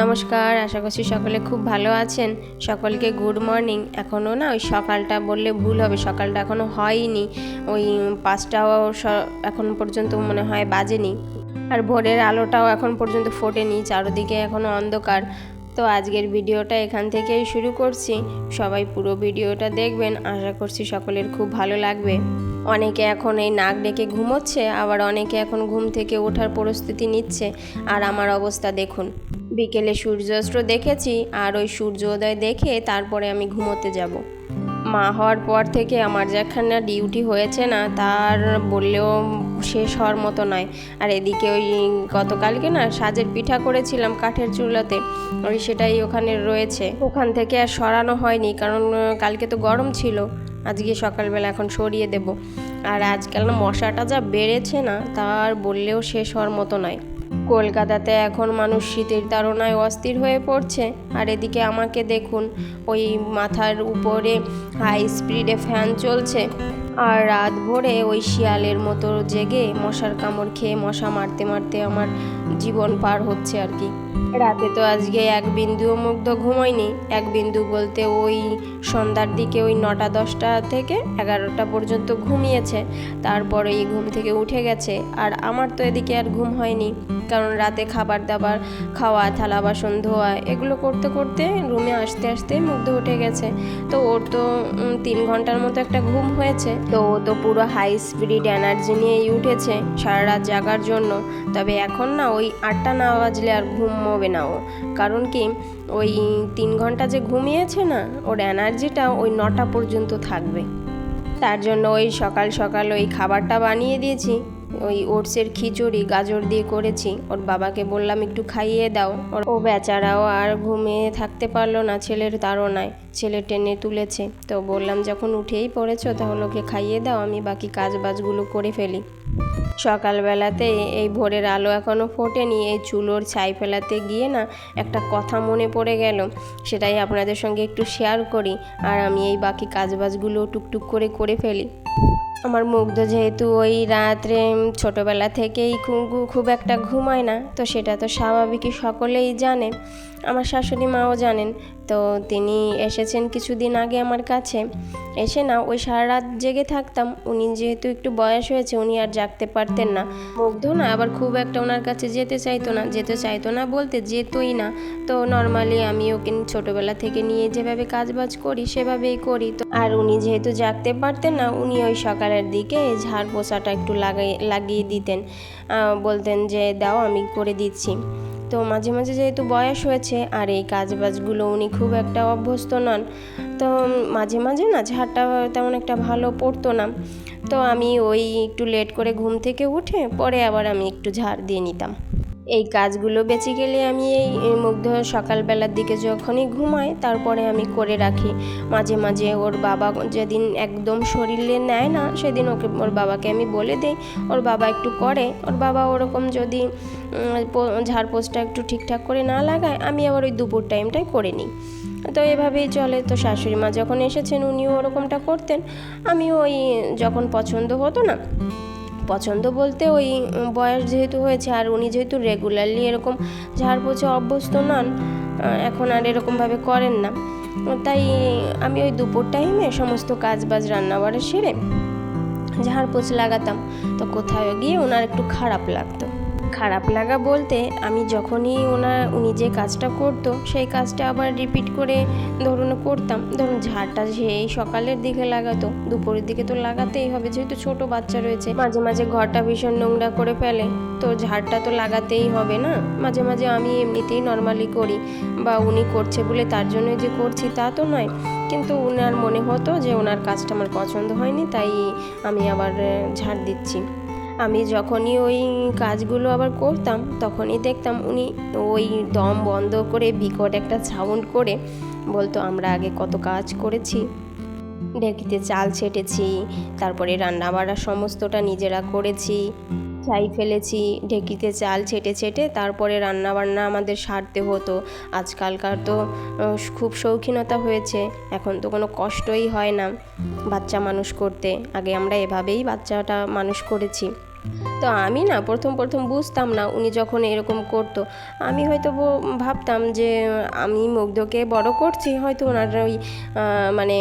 নমস্কার, আশা করছি সকলে খুব ভালো আছেন। সকলকে গুড মর্নিং এখনও না ওই সকালটা বললে ভুল হবে, সকালটা এখনও হয়নি। ওই পাঁচটাও এখন পর্যন্ত মনে হয় বাজেনি। আর ভোরের আলোটাও এখন পর্যন্ত ফোটেনি, চারদিকে এখনও অন্ধকার। তো আজকের ভিডিওটা এখান থেকেই শুরু করছি। সবাই পুরো ভিডিওটা দেখবেন, আশা করছি সকলের খুব ভালো লাগবে। অনেকে এখন এই নাক ডেকে ঘুমোচ্ছে, আবার অনেকে এখন ঘুম থেকে ওঠার পরিস্থিতি নিচ্ছে। আর আমার অবস্থা দেখুন বিকেলে সূর্যাস্ত দেখেছি আর ওই সূর্যোদয় দেখে তারপরে আমি ঘুমোতে যাব। মা হওয়ার পর থেকে আমার যেখানে ডিউটি হয়েছে না, তার বললেও শেষ হওয়ার মতো নয়। আর এদিকে ওই গতকালকে না সাজের পিঠা করেছিলাম কাঠের চুলাতে, ওই সেটাই ওখানে রয়েছে। ওখান থেকে আর সরানো হয়নি, কারণ কালকে তো গরম ছিল। আজকে সকালবেলা এখন সরিয়ে দেব। আর আজকাল না মশাটা যা বেড়েছে না, তার বললেও শেষ হওয়ার মতো নয়। কলকাতাতে এখন মানুষ শীতের তাড়নায় অস্থির হয়ে পড়ছে। আর এদিকে আমাকে দেখুন, ওই মাথার উপরে হাই স্পিডে ফ্যান চলছে। আর রাত ভোরে ওই শিয়ালের মতো জেগে মশার কামড় খেয়ে মশা মারতে মারতে আমার জীবন পার হচ্ছে আর কি। রাতে তো আজকে এক বিন্দুও মুগ্ধ ঘুমোয়নি। এক বিন্দু বলতে ওই সন্ধ্যার দিকে ওই নটা দশটা থেকে এগারোটা পর্যন্ত ঘুমিয়েছে। তারপরে এই ঘুম থেকে উঠে গেছে। আর আমার তো এদিকে আর ঘুম হয়নি। কারণ রাতে খাবার দাবার, খাওয়া, থালা বাসন, ধোয়া, এগুলো করতে করতে রুমে আসতে আসতে মুগ্ধ উঠে গেছে। তো ওর তো তিন ঘণ্টার মতো একটা ঘুম হয়েছে। তো ও তো পুরো হাই স্পিড এনার্জি নিয়েই উঠেছে সারা রাত জাগার জন্য। তবে এখন না ওই আটটা না বাজলে আর ঘুমোবে না ও কারণ কি, ওই তিন ঘণ্টা যে ঘুমিয়েছে না, ওর এনার্জিটা ওই নটা পর্যন্ত থাকবে। তার জন্য ওই সকাল সকাল ওই খাবারটা বানিয়ে দিয়েছি। ওই ওটসের খিচুড়ি, গাজর দিয়ে করেছি। ওর বাবাকে বললাম, একটু খাইয়ে দাও। ও বেচারাও আর ঘুমিয়ে থাকতে পারল না, ছেলের তাড়নায়। ছেলে টেনে তুলেছে। তো বললাম, যখন উঠেই পড়েছো, তাহলে ওকে খাইয়ে দাও, আমি বাকি কাজ বাজগুলো করে ফেলি। সকালবেলাতে এই ভোরের আলো এখনও ফোটেনি। এই চুলোর ছাই ফেলাতে গিয়ে না একটা কথা মনে পড়ে গেল। সেটাই আপনাদের সঙ্গে একটু শেয়ার করি। আর আমি এই বাকি কাজবাজগুলো টুকটুক করে করে ফেলি। আমার মুগ্ধ যেহেতু ওই রাত্রে ছোটোবেলা থেকেই খুব একটা ঘুমায় না, তো সেটা তো স্বাভাবিকই, সকলেই জানে। আমার শাশুড়ি মাও জানেন। তো তিনি এসেছেন কিছুদিন আগে আমার কাছে। এসে না, ওই সারা রাত জেগে থাকতাম। উনি যেহেতু একটু বয়স হয়েছে, উনি আর জাগতে পারতেন না। মুগ্ধ না, আবার খুব একটা ওনার কাছে যেতে চাইতো না। যেতে চাইতো না বলতে যেতই না। তো নর্মালি আমি ওকে ছোটোবেলা থেকে নিয়ে যেভাবে কাজবাজ করি, সেভাবেই করি। তো আর উনি যেহেতু জাগতে পারতেন না, উনি ওই সকালের দিকে ঝাড় পোছাটা একটু লাগাই, লাগিয়ে দিতেন। বলতেন যে, দাও, আমি করে দিচ্ছি। তো মাঝে মাঝে যেহেতু বয়স হয়েছে আর এই কাজ বাজগুলো উনি খুব একটা অভ্যস্ত নন, তো মাঝে মাঝে না ঝাড়টা তেমন একটা ভালো পড়তো না। তো আমি ওই একটু লেট করে ঘুম থেকে উঠে পরে আবার আমি একটু ঝাড় দিয়ে নিতাম। এই কাজগুলো বেসিক্যালি আমি এই মুগ্ধ সকালবেলার দিকে যখনই ঘুমাই তারপরে আমি করে রাখি। মাঝে মাঝে ওর বাবা যেদিন একদম শরীরে নেয় না সেদিন ওকে ওর বাবাকে আমি বলে দিই ওর বাবা একটু করে। ওর বাবা ওরকম যদি উম, পো- ঝাড় পোস্টটা একটু ঠিকঠাক করে না লাগায় আমি আবার ওই দুপুর টাইমটাই করে নিই। তো এভাবেই চলে। তো শাশুড়ি মা যখন এসেছেন উনিও ওরকমটা করতেন। আমি ওই যখন পছন্দ হতো না পছন্দ বলতে ওই বয়স যেহেতু হয়েছে আর উনি যেহেতু রেগুলারলি এরকম ঝাড় পোছে অভ্যস্ত নন এখন আর এরকমভাবে করেন না। তাই আমি ওই দুপুর টাইমে সমস্ত কাজ বাজ রান্নাবাড়া সেরে ঝাড় পোছ লাগাতাম। তো কোথাও গিয়ে ওনার একটু খারাপ লাগতো। খারাপ লাগা বলতে আমি যখনই ওনার, উনি যে কাজটা করতো, সেই কাজটা আবার রিপিট করে ধরুন করতাম। ধরুন ঝাড়টা সেই সকালের দিকে লাগাতো, দুপুরের দিকে তো লাগাতেই হবে, যেহেতু ছোট বাচ্চা রয়েছে। মাঝে মাঝে ঘরটা ভীষণ নোংরা করে ফেলে, তো ঝাড়টা তো লাগাতেই হবে না? মাঝে মাঝে আমি এমনিতেই নর্মালি করি, বা উনি করছে বলে তার জন্য যে করছি তা তো নয়। কিন্তু ওনার মনে হতো যে ওনার কাজটা আমার পছন্দ হয়নি, তাই আমি আবার ঝাড় দিচ্ছি। আমি যখনই ওই কাজগুলো আবার করতাম, তখনই দেখতাম উনি ওই দম বন্ধ করে, বিকট একটা সাউন্ড করে বলতো, আমরা আগে কত কাজ করেছি, ঢেকিতে চাল ছেটেছি, তারপরে রান্না বাড়া সমস্তটা নিজেরা করেছি। ছাই ফেলেছি, ঢেকিতে চাল ছেটে ছেটে তারপরে রান্না বান্না আমাদের সারতে হতো। আজকালকার তো খুব শৌখিনতা হয়েছে, এখন তো কোনো কষ্টই হয় না বাচ্চা মানুষ করতে। আগে আমরা এভাবেই বাচ্চাটা মানুষ করেছি। তো আমি না প্রথম প্রথম বুঝতাম না উনি যখন এরকম করতো। আমি হয়তো ভাবতাম যে আমি মুগ্ধকে বড় করছি, হয়তো ওনার ওই মানে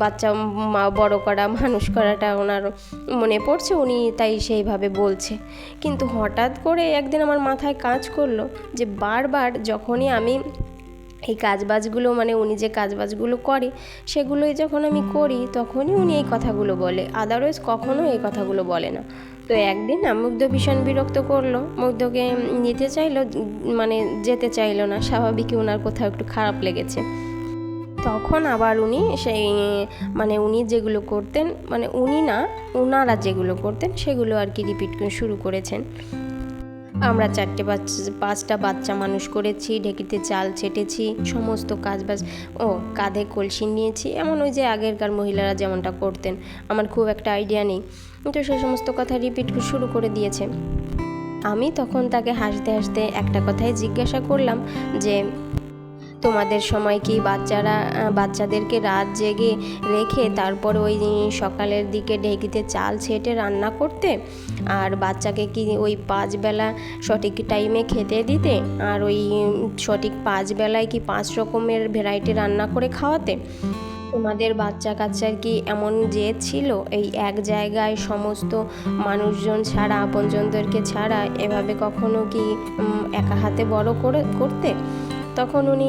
বাচ্চা মা, বড় করা, মানুষ করাটা ওনার মনে পড়ছে, উনি তাই সেইভাবে বলছে। কিন্তু হঠাৎ করে একদিন আমার মাথায় কাজ করল যে বারবার যখনই আমি এই কাজবাজগুলো মানে উনি যে কাজবাজগুলো করে, সেগুলোই যখন আমি করি, তখনই উনি এই কথাগুলো বলে। আদারওয়াইজ কখনো এই কথাগুলো বলে না। তো একদিন না মুগ্ধ ভীষণ বিরক্ত করল। মুগ্ধকে নিতে চাইলো মানে যেতে চাইলো না। স্বাভাবিকই ওনার কোথাও একটু খারাপ লেগেছে। তখন আবার উনি সেই মানে উনি যেগুলো করতেন মানে উনি না ওনারা যেগুলো করতেন, সেগুলো আর কি রিপিট শুরু করেছেন। আমরা চারটে বাচ্চা, পাঁচটা বাচ্চা মানুষ করেছি, ঢেকিতে চাল ছেটেছি, সমস্ত কাজ বাজ, ও কাঁধে কলসি নিয়েছি। এমন ওই যে আগেরকার মহিলারা যেমনটা করতেন, আমার খুব একটা আইডিয়া নেই। তো সে সমস্ত কথা রিপিট শুরু করে দিয়েছে। আমি তখন তাকে হাসতে হাসতে একটা কথাই জিজ্ঞাসা করলাম যে তোমাদের সময় কি বাচ্চারা বাচ্চাদেরকে রাত জেগে রেখে তারপর ওই সকালের দিকে ঢেকিতে চাল ছেটে রান্না করতে? আর বাচ্চাকে কি ওই পাঁচ বেলা সঠিক টাইমে খেতে দিতে? আর ওই সঠিক পাঁচ বেলায় কি পাঁচ রকমের ভ্যারাইটি রান্না করে খাওয়াতে? তোমাদের বাচ্চা কাচ্চার কি এমন যে ছিল? এই এক জায়গায় সমস্ত মানুষজন ছাড়া, আপনজনদেরকে ছাড়া এভাবে কখনো কি একা হাতে বড় করে, করতে? তখন উনি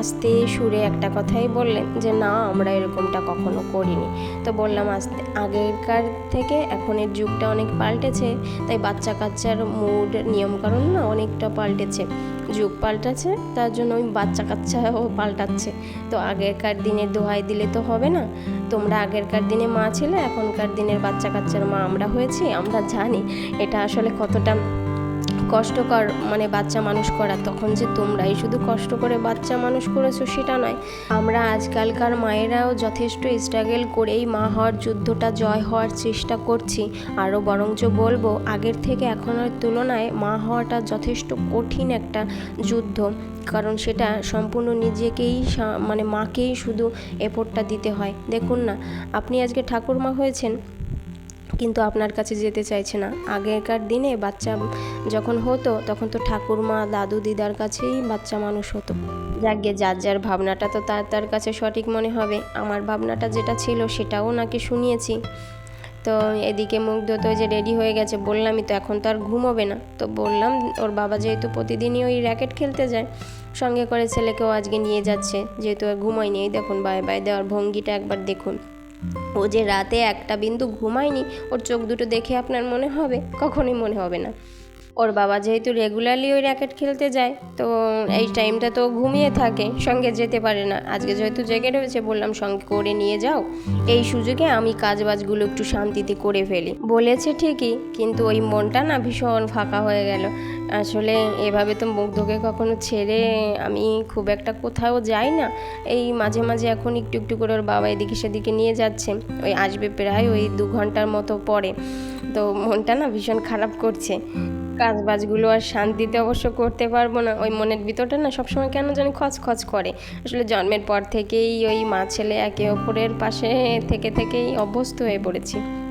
আস্তে সুরে একটা কথাই বললেন যে, না, আমরা এরকমটা কখনো করিনি। তো বললাম, আস্তে আগেরকার থেকে এখনের যুগটা অনেক পাল্টেছে, তাই বাচ্চা কাচ্চার মুড নিয়মকানুন না অনেকটা পাল্টেছে। যুগ পাল্টাছে তার জন্য ওই বাচ্চা কাচ্চাও পাল্টাচ্ছে। তো আগেরকার দিনে দোহাই দিলে তো হবে না। তোমরা আগেরকার দিনে মা ছিলে, এখনকার দিনের বাচ্চা কাচ্চার মা আমরা হয়েছি, আমরা জানি এটা আসলে কতটা কষ্টকর মানে বাচ্চা মানুষ করা তখন যে তোমরাই শুধু কষ্ট করে বাচ্চা মানুষ করেছ সেটা নয়। আমরা আজকালকার মায়েরাও যথেষ্ট স্ট্রাগল করেই মা হওয়ার যুদ্ধটা জয় হওয়ার চেষ্টা করছি। আরও বরঞ্চ বলব, আগের থেকে এখনের তুলনায় মা হওয়াটা যথেষ্ট কঠিন একটা যুদ্ধ। কারণ সেটা সম্পূর্ণ নিজেকেই মানে মাকেই শুধু এফোর্টটা দিতে হয়। দেখুন না, আপনি আজকে ঠাকুরমা হয়েছেন কিন্তু আপনার কাছে যেতে চাইছে না। আগেকার দিনে বাচ্চা যখন হতো, তখন তো ঠাকুরমা, দাদু দিদার কাছেই বাচ্চা মানুষ হতো। যাকে যার যার ভাবনাটা তো তার তার কাছে সঠিক মনে হবে। আমার ভাবনাটা যেটা ছিল সেটাও নাকি শুনিয়েছি। তো এদিকে মুগ্ধ তো যে রেডি হয়ে গেছে, বললামই তো এখন তো আর ঘুমোবে না। তো বললাম, ওর বাবা যেহেতু প্রতিদিনই ওই র্যাকেট খেলতে যায়, সঙ্গে করে ছেলেকেও আজকে নিয়ে যাচ্ছে, যেহেতু আর ঘুমায়নি। দেখুন বাই বাই দেওয়ার ভঙ্গিটা একবার দেখুন। ও যে রাতে একটা বিন্দু ঘুমায়নি, ওর চোখ দুটো দেখে আপনার মনে হবে? কখনোই মনে হবে না। ওর বাবা যেহেতু রেগুলারলি ওই র্যাকেট খেলতে যায়, তো এই টাইমটা তো ঘুমিয়ে থাকে, সঙ্গে যেতে পারে না। আজকে যেহেতু জেগে রয়েছে বললাম সঙ্গে করে নিয়ে যাও। এই সুযোগে আমি কাজবাজগুলো একটু শান্তিতে করে ফেলি। বলেছে ঠিকই, কিন্তু ওই মনটা না ভীষণ ফাঁকা হয়ে গেল। আসলে এভাবে তো মুখ মুগ্ধকে কখনো ছেড়ে আমি খুব একটা কোথাও যাই না। এই মাঝে মাঝে এখন একটু একটু করে ওর বাবা এদিকে সেদিকে নিয়ে যাচ্ছে। ওই আসবে প্রায় ওই দু ঘণ্টার মতো পরে। তো মনটা না ভীষণ খারাপ করছে। কাজ বাজগুলো আর শান্তিতে অবশ্য করতে পারব না। ওই মনের ভিতরটা না সবসময় কেন জানি খচখচ করে। আসলে জন্মের পর থেকেই ওই মা ছেলে একে অপরের পাশে থেকে থেকেই অভ্যস্ত হয়ে পড়েছি।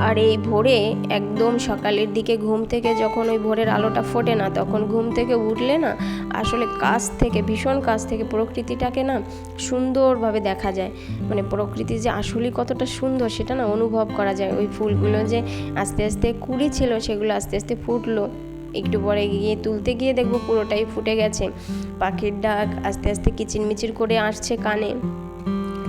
আর এই ভোরে একদম সকালের দিকে ঘুম থেকে যখন ওই ভোরের আলোটা ফোটে না, তখন ঘুম থেকে উঠলে না, আসলে কাছ থেকে, ভীষণ কাছ থেকে প্রকৃতিটাকে না সুন্দরভাবে দেখা যায়। মানে প্রকৃতি যে আসলেই কতটা সুন্দর সেটা না অনুভব করা যায়। ওই ফুলগুলো যে আস্তে আস্তে কুড়ি ছিল, সেগুলো আস্তে আস্তে ফুটলো। একটু পরে গিয়ে তুলতে গিয়ে দেখব পুরোটাই ফুটে গেছে। পাখির ডাক আস্তে আস্তে কিচিরমিচির করে আসছে কানে।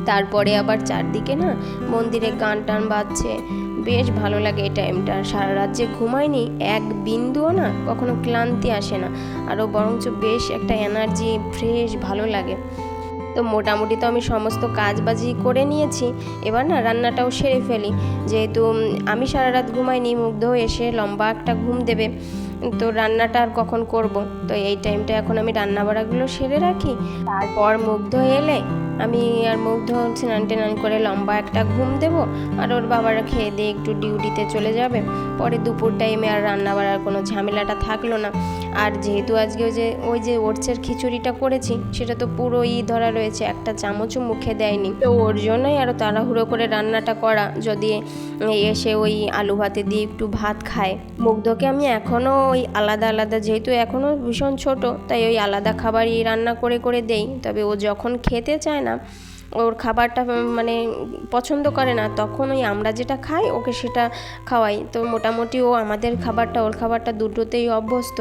তারপরে আবার চারদিকে না মন্দিরে গান টান বাজছে। বেশ ভালো লাগে এই টাইমটা সারা রাত যে ঘুমায়নি, এক বিন্দুও না কখনো ক্লান্তি আসে না। আরও বরঞ্চ বেশ একটা এনার্জি ফ্রেশ ভালো লাগে। তো মোটামুটি তো আমি সমস্ত কাজবাজি করে নিয়েছি। এবার না রান্নাটাও সেরে ফেলি। যেহেতু আমি সারা রাত ঘুমাইনি, মুগ্ধ এসে লম্বা একটা ঘুম দেবে, তো রান্নাটা আর কখন করব? তো এই টাইমটা এখন আমি রান্না বাড়াগুলো সেরে রাখি। তারপর মুগ্ধ এলে আমি আর মুগ্ধ স্নান টেনান করে লম্বা একটা ঘুম দেব আর ওর বাবারা খেয়ে দিয়ে একটু ডিউটিতে চলে যাবে। পরে দুপুর টাইমে আর রান্না বাড়ার কোনো ঝামেলাটা থাকল না। আর যেহেতু আজকে ওই যে ওই যে ওটসের খিচুড়িটা করেছি, সেটা তো পুরো ই ধরা রয়েছে, একটা চামচও মুখে দেয়নি। তো ওর জন্যই আরও তাড়াহুড়ো করে রান্নাটা করা, যদি এসে ওই আলু ভাতে দিয়ে একটু ভাত খায়। মুগ্ধকে আমি এখনও ওই আলাদা আলাদা, যেহেতু এখনও ভীষণ ছোট, তাই ওই আলাদা খাবারই রান্না করে করে দেই। তবে ও যখন খেতে চায় না ওর খাবারটা মানে পছন্দ করে না, তখন ওই আমরা যেটা খাই, ওকে সেটা খাওয়াই। তো মোটামুটি ও আমাদের খাবারটা, ওর খাবারটা দুটোতেই অভ্যস্ত।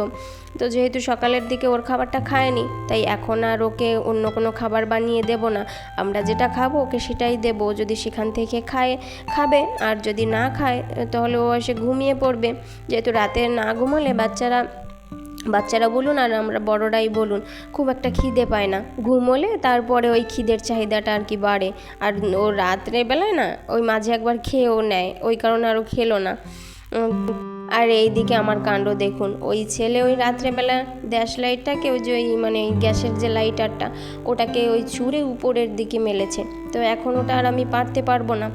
তো যেহেতু সকালের দিকে ওর খাবারটা খায়নি, তাই এখন আর ওকে অন্য কোনো খাবার বানিয়ে দেব না। আমরা যেটা খাব, ওকে সেটাই দেবো। যদি সেখান থেকে খায়, খাবে, আর যদি না খায়, তাহলে ও এসে ঘুমিয়ে পড়বে। যেহেতু রাতে না ঘুমালে বাচ্চারা বাচ্চারা বলুন আর আমরা বড়রাই বলুন, খুব একটা খিদে পায় না। ঘুমোলে তারপরে ওই খিদের চাহিদাটা আর কি বাড়ে। আর ও রাত্রে বেলায় না, ওই মাঝে একবার খেয়েও নেয়, ওই কারণে আরও খেলো না। আর এইদিকে আমার কাণ্ড দেখুন, ওই ছেলে ওই রাত্রেবেলা গ্যাস লাইটটাকে ওই যে ওই মানে গ্যাসের যে লাইটারটা ওটাকে ওই চুরে উপরের দিকে মেলেছে। তো এখন ওটা আর আমি পারতে পারব না।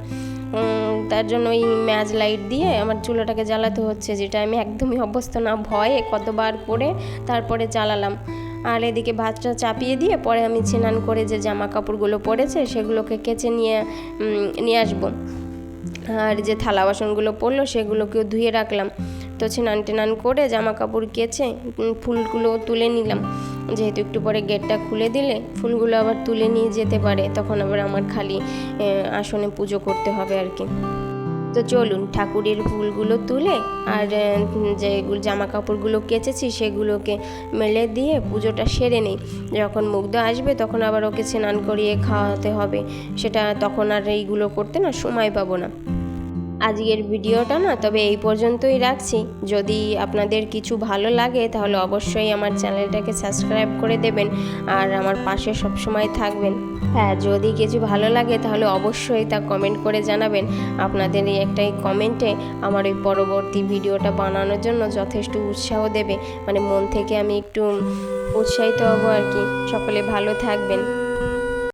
তার জন্য ওই ম্যাচ লাইট দিয়ে আমার চুলাটাকে জ্বালাতে হচ্ছে, যেটা আমি একদমই অভ্যস্ত না, ভয়ে কতবার পরে তারপরে চালালাম আর এদিকে ভাতটা চাপিয়ে দিয়ে পরে আমি স্নান করে যে জামা কাপড়গুলো পরেছে সেগুলোকে কেচে নিয়ে নিয়ে আসব। আর যে থালা বাসনগুলো পড়ল সেগুলোকেও ধুয়ে রাখলাম। তো স্নান টেনান করে জামা কাপড় কেচে ফুলগুলো তুলে নিলাম। যেহেতু একটু পরে গেটটা খুলে দিলে ফুলগুলো আবার তুলে নিয়ে যেতে পারে, তখন আবার আমার খালি আসনে পুজো করতে হবে আর কি। তো চলুন, ঠাকুরের ফুলগুলো তুলে আর যে জামা কাপড়গুলো কেচেছি সেগুলোকে মেলে দিয়ে পুজোটা সেরে নেই। যখন মুগ্ধ আসবে তখন আবার ওকে স্নান করিয়ে খাওয়াতে হবে। সেটা তখন আর এইগুলো করতে না সময় পাবো না। আজকের ভিডিওটা না, তবে এই পর্যন্তই রাখছি। যদি আপনাদের কিছু ভালো লাগে, তাহলে অবশ্যই আমার চ্যানেলটাকে সাবস্ক্রাইব করে দেবেন, আর আমার পাশে সবসময় থাকবেন। হ্যাঁ যদি কিছু ভালো লাগে, তাহলে অবশ্যই তা কমেন্ট করে জানাবেন। আপনাদের এই একটাই কমেন্টে আমার ওই পরবর্তী ভিডিওটা বানানোর জন্য যথেষ্ট উৎসাহ দেবে। মানে মন থেকে আমি একটু উৎসাহিত হব আর কি। সকলে ভালো থাকবেন।